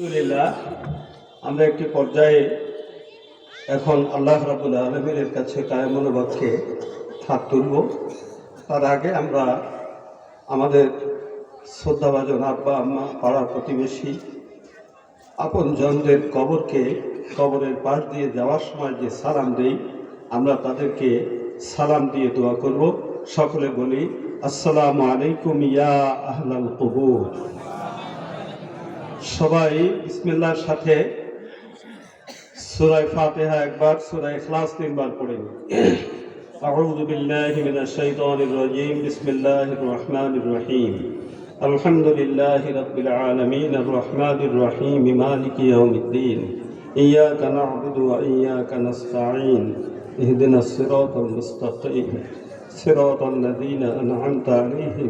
আলহামদুলিল্লাহ, আমরা একটি পর্যায়ে এখন আল্লাহ রাবুল আলমীর কাছে কায়মনোবাদকে হাত তুলব। তার আগে আমরা আমাদের শ্রদ্ধাভাজন আব্বা আম্মা, পাড়ার প্রতিবেশী আপন জনদের কবরকে কবরের পাশ দিয়ে যাওয়ার সময় যে সালাম দেই, আমরা তাদেরকে সালাম দিয়ে দোয়া করব। সকলে বলি, আসসালামু আলাইকুম ইয়া আহলাল কবুর। সবাই বিসমিল্লাহর সাথে সূরা ফাতিহা একবার সূরা ইখলাস তিনবার পড়ে নিন أعوذ بالله من الشيطان الرجيم بسم الله الرحمن الرحيم الحمد لله رب العالمين الرحمن الرحيم مالك يوم الدين إياك نعبد وإياك نستعين اهدنا الصراط المستقيم صراط الذين أنعمت عليهم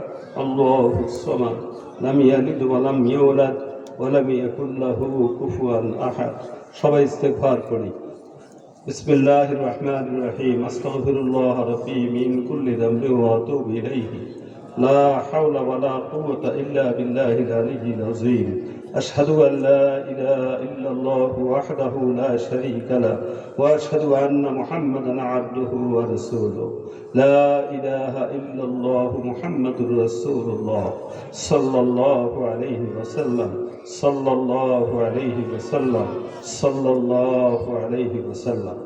الله الصمد, لم يلد ولم يولد, ولم يكن له كفوا أحد. সবাই ইস্তেগফার করি। বিসমিল্লাহির রহমানির রহিম। আস্তাগফিরুল্লাহ রাব্বি মিন কুল্লি যামবি ওয়া আতুবু ইলাইহি। লা হাওলা ওয়ালা কুওয়াতা ইল্লা বিল্লাহিল আলিয়্যিল আযীম। أشهد أن لا إله إلا الله وحده لا شريك له وأشهد أن محمدا عبده ورسوله. لا إله إلا الله محمد رسول الله. صلى الله عليه وسلم. صلى الله عليه وسلم. صلى الله عليه وسلم.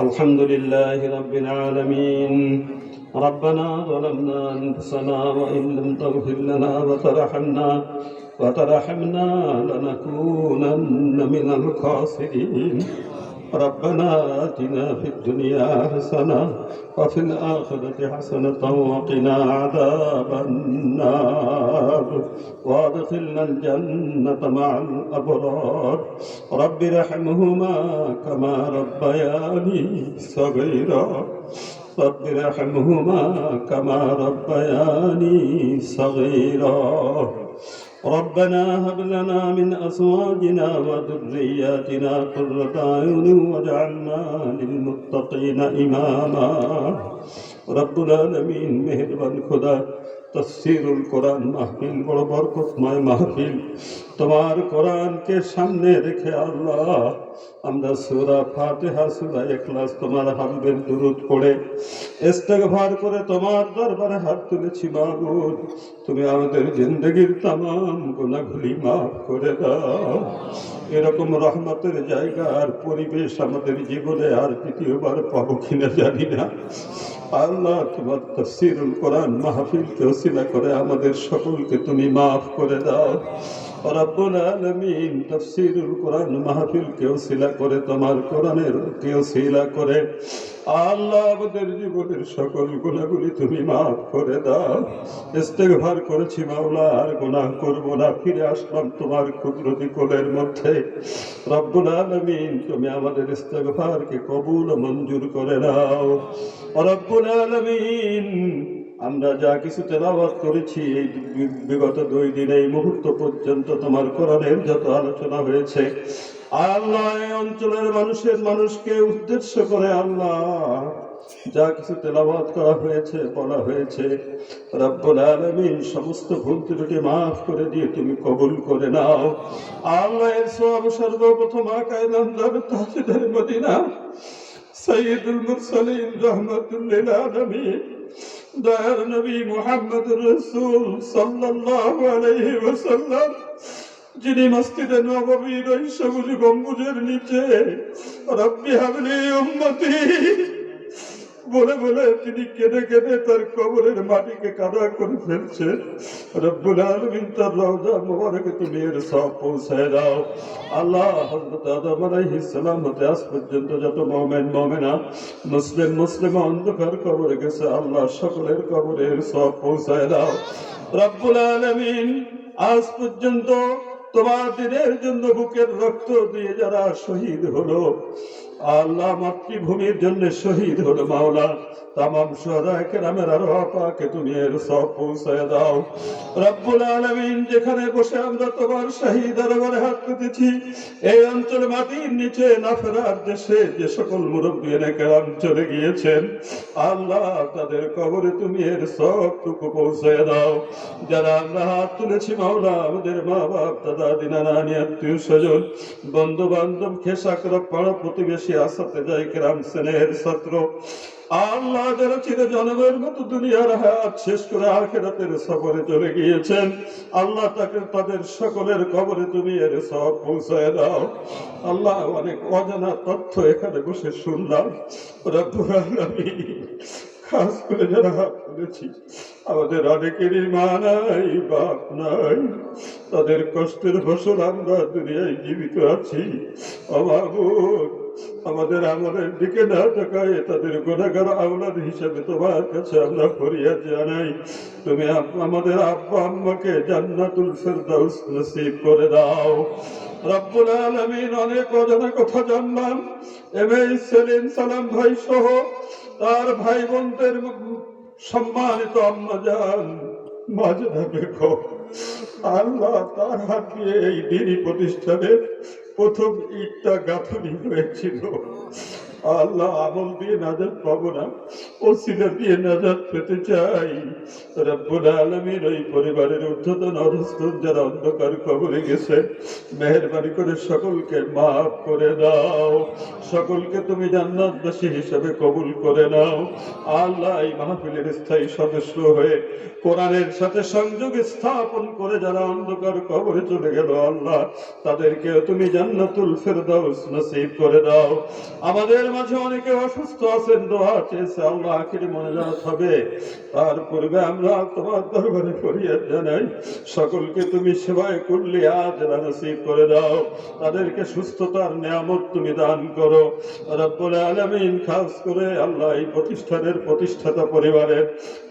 الحمد لله رب العالمين. ربنا ظلمنا أنفسنا وإن لم تغفر لنا وترحمنا وترحمنا لنكونن من الخاسرين. ربنا آتنا في الدنيا حسنة وفي الآخرة حسنة وقنا عذاب النار. وادخلنا الجنة مع الأبرار. رب ارحمهما كما ربياني صغيرا. رب ارحمهما كما ربياني صغيرا. ربنا هب لنا من أزواجنا وذرياتنا قرة أعين واجعلنا للمتقين إماما. رب العالمين مهربان خدا. তফসিরুল কোরআন মাহফিল, বড় বরকতময় মাহফিল। তোমার কোরআনকে সামনে রেখে আল্লাহ, আমরা সুরা ফাতিহা, সুরা ইখলাস তোমার হাবিবের দুরুদ পড়ে। ইস্তেগফার করে তোমার দরবারে হাত তুলেছি মাবুদ। তুমি আমাদের জিন্দগির তামাম গুনাহগুলি মাফ করে দাও। এরকম রহমতের জায়গা আর পরিবেশ আমাদের জীবনে আর দ্বিতীয়বার পাবো কিনা জানি না। আল্লাহ তোমার তফসিরুল কোরআন মাহফিলকে ওসিলা করে আমাদের সকলকে তুমি মাফ করে দাও। রব্বুল আলামিন তফসিরুল কোরআন মাহফিলকে ওসিলা করে, তোমার কোরআনের কে ওসিলা করে। আল্লাহ আমাদের জীবনের সকল গুণাগুলি তুমি মাফ করে দাও। ইস্তেগফার করেছি মাওলা, আর গুনাহ করব না। ফিরে আসলাম তোমার কুদরতি কোলের মধ্যে। রব্বুল আলামিন, তুমি আমাদের ইস্তেগফারকে কবুল মঞ্জুর করে নাও। রব্বুল আলামিন আমরা যা কিছু তেলাওয়াত করেছি এই বিগত দুই দিন, এই মুহূর্ত পর্যন্ত তোমার কোরআনের যত আলোচনা হয়েছে, আল্লাহ অঞ্চলের মানুষের মানুষকে উদ্দেশ্য করে আল্লাহ যা কিছু তেলাওয়াত করা হয়েছে, বলা হয়েছে সমস্ত ভুল ত্রুটি মাফ করে দিয়ে তুমি কবুল করে নাও। আল্লাহ এর সব সর্বপ্রথম আকায় মুরসালিন রহমতুল্লিল দয়ার নবী মোহাম্মদ রসুল সাল্লাল্লাহু আলাইহি ওয়াসাল্লাম, যিনি মসজিদে নববীর ওই সবুজ গম্বুজের নিচে, রব্বি হাবলি উম্মতি বলে বলে তিনি কেঁদে কেঁদে তার কবরের মাটিকে কাদা করে ফেলছে। রব্বুল আলমিন তার রওজা মোবারকে তুমি এর সব পৌঁছায় দাও। আল্লাহ হযরত আদম আলাইহিস হতে আজ পর্যন্ত যত মুমিন, মুমিনা, মুসলিম মুসলিম অন্ধকার কবরে গেছে, আল্লাহ সকলের কবরের সব পৌঁছায় দাও। রব্বুল আলমিন আজ পর্যন্ত জন্য বুকের রক্ত দিয়ে যারা শহীদ হলো, আল্লাহ মাতৃভূমির জন্য শহীদ হলো মাওলা। তুমি দাও। রব্বুল আলমিন, যেখানে বসে আমরা তোমার শাহী দরবারে হাত পেতেছি, এই অঞ্চল মাটির নিচে না ফেরার দেশে যে সকল মুরব্বী কেরাম চলে গিয়েছেন, আল্লাহ তাদের কবরে তুমি এর সবটুকু পৌঁছায় দাও। যারা আমরা হাত তুলেছি মাওলা, আমাদের মা বাপ আত্মীয় স্বজন বন্ধু বান্ধব খেসাকরা পাড়া প্রতিবেশী আসাতে কেরাম সেনের ছাত্র। আল্লাহ যারা চির মতো দুনিয়ার হাত শেষ করে আখেরাতের সফরে চলে গিয়েছেন। আল্লাহ তাকে তাদের সকলের কবরে তুমি এর সব পৌঁছায় দাও। আল্লাহ অনেক অজানা তথ্য এখানে বসে শুনলাম। আলামিন খাস করে যারা হাত তুলেছি। আমাদের অনেকেরই মা নাই, বাপ নাই। তাদের কষ্টের ফসল আমরা দুনিয়ায় জীবিত আছি। অভাবুর আমাদের আমলের দিকে না তাকায় তাদের গোনাগার আওলাদ হিসেবে তোমার কাছে আমরা ফরিয়াদ জানাই। তুমি আমাদের আব্বা আম্মাকে জান্নাতুল ফেরদাউস নসিব করে দাও। রব্বুল আলামিন অনেক অজানা কথা জানলাম। এম এ সেলিম সালাম ভাই সহ তার ভাই বোনদের সম্মানিত আম্মাজান মাজদা বেগম আল্লাহ তার হাতে এই দিনই প্রতিষ্ঠানের প্রথম ইটটা গাঁথনি হয়েছিল। আল্লাহ আমল দিয়ে নাজাত পাবো না, ওসিলা দিয়ে নাজাত পেতে চাই। রব্বুল আলমীর ওই পরিবারের ঊর্ধ্বতন যারা অন্ধকার কবরে গেছে, মেহরবানি করে সকলকে মাফ করে দাও। সকলকে তুমি জান্নাতবাসী হিসেবে কবুল করে নাও। আল্লাহ এই মাহফিলের স্থায়ী সদস্য হয়ে কোরআনের সাথে সংযোগ স্থাপন করে যারা অন্ধকার কবরে চলে গেল, আল্লাহ তাদেরকে তুমি জান্নাতুল ফেরদাউস নসিব করে দাও। আমাদের মাঝে অনেকে অসুস্থ আছেন, দোয়া চেয়েছে, আল্লাহ আখিরি মনে যাওয়া হবে। তার পূর্বে আমরা তোমার দরবারে ফরিয়াদ জানাই, সকলকে তুমি সেবায় করলে আজ নসিব করে দাও, তাদেরকে সুস্থতার নিয়ামত তুমি দান করো। রব্বুল আলামিন খাস করে আল্লাহ এই প্রতিষ্ঠানের প্রতিষ্ঠাতা পরিবারের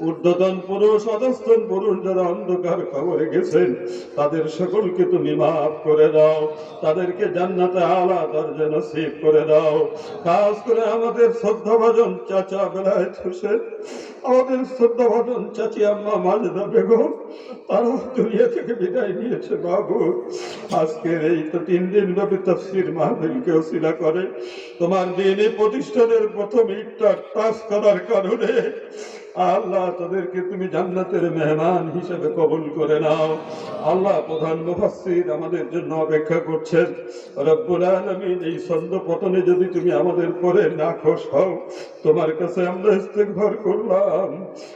ঊর্ধ্বতন পুরুষ, অধস্তন পুরুষ যারা অন্ধকার খবরে গেছেন, তাদের সকলকে তুমি মাফ করে দাও, তাদেরকে জান্নাতে আলা দরজা নসিব করে দাও। খাস করে আমাদের শ্রদ্ধাভাজন চাচা বেলায় হোসেন আমাদের শ্রদ্ধাভাজন চাচি আম্মা মাজেদা বেগম, তারা দুনিয়া থেকে বিদায় নিয়েছে বাবু। আজকের এই তো তিন দিন ব্যাপী তফসির মাহফিলকে অশিলা করে। তোমার দিনে প্রতিষ্ঠানের প্রথম ইটটা টাচ করার কারণে আল্লাহ, তাদেরকে তুমি জান্নাতের মেহমান হিসেবে কবুল করে নাও। আল্লাহ প্রধান মুফাসসির আমাদের জন্য অপেক্ষা করছেন। রব্বুল আলামিন, এই ছন্দ পতনে যদি তুমি আমাদের পরে না খোশ হও, তোমার কাছে আমরা ইস্তেগফার করলাম।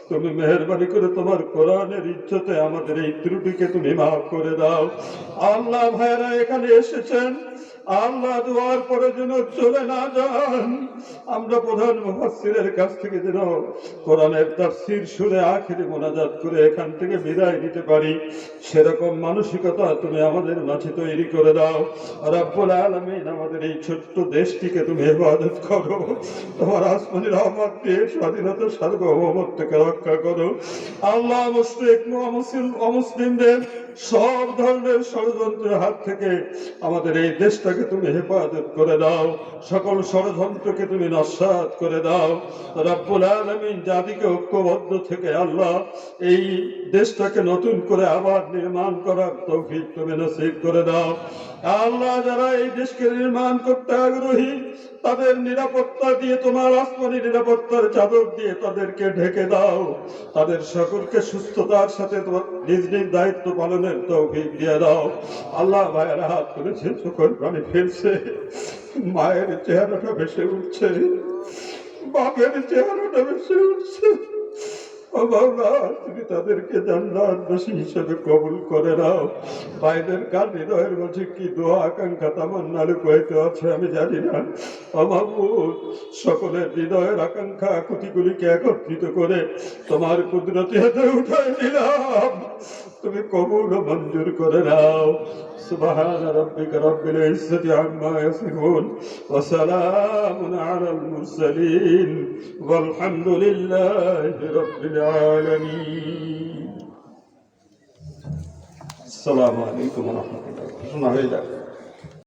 তুমি মেহেরবানি করে তোমার কোরআনের ইজ্জতে আমাদের এই ত্রুটিকে তুমি মাফ করে দাও। আল্লাহ ভাইরা এখানে এসেছেন। আল্লাহ দুয়ার পরে যেন চলে না যান। আমরা প্রধান মুফাসসিরের কাছ থেকে যেন কোরআনের তাফসীর শুনে আখিরি মোনাজাত করে এখান থেকে বিদায় নিতে পারি। সেরকম মানসিকতা তুমি আমাদের মাঝে তৈরি করে দাও। রব্বুল আলামিন আমাদের এই ছোট্ট দেশটিকে তুমি হেফাজত করো। তোমার আসমানি রহমত দিয়ে স্বাধীনতা, সার্বভৌমত্বকে রক্ষা করো। আল্লাহ মুসলিম অমুসলিমদের সব ধরনের ষড়যন্ত্রের হাত থেকে আমাদের এই দেশটাকে তুমি হেফাজত করে দাও। সকল ষড়যন্ত্রকে তুমি নস্বাত করে দাও। রব্বুল আলমিন জাতিকে ঐক্যবদ্ধ থেকে আল্লাহ এই দেশটাকে নতুন করে আবার নির্মাণ করার তৌফিক তুমি নসিব করে দাও। আল্লাহ যারা এই দেশকে নির্মাণ করতে আগ্রহী, তাদের নিরাপত্তা দিয়ে, তোমার আসমানি নিরাপত্তার চাদর দিয়ে তাদেরকে ঢেকে দাও। তাদের সকলকে সুস্থতার সাথে তোমার নিজ নিজ দায়িত্ব পালনের তৌফিক দিয়ে দাও। আল্লাহ ভাইয়ের হাত তুলেছে চোখের পানি ফেলছে, মায়ের চেহারাটা ভেসে উঠছে, বাপের চেহারাটা ভেসে উঠছে। তুমি তাদেরকে জান্নাতবাসী হিসেবে কবুল করে নাও। ভাইদের কার হৃদয়ের মাঝে কি দোয়া আকাঙ্ক্ষা তামান্না লুকাইতে আছে আমি জানি না ও মাহবুব সকলের হৃদয়ের আকাঙ্ক্ষা কুতিগুলিকে একত্রিত করে তোমার কুদরতি হাতে উঠাই দিলাম তুমি কবুল ও মঞ্জুর করে নাও سبحان ربك رب العزة عما يصفون وسلام على المرسلين والحمد لله رب العالمين আসসালামু আলাইকুম রহমতুল্লাহ। শোনা হয়ে যাক।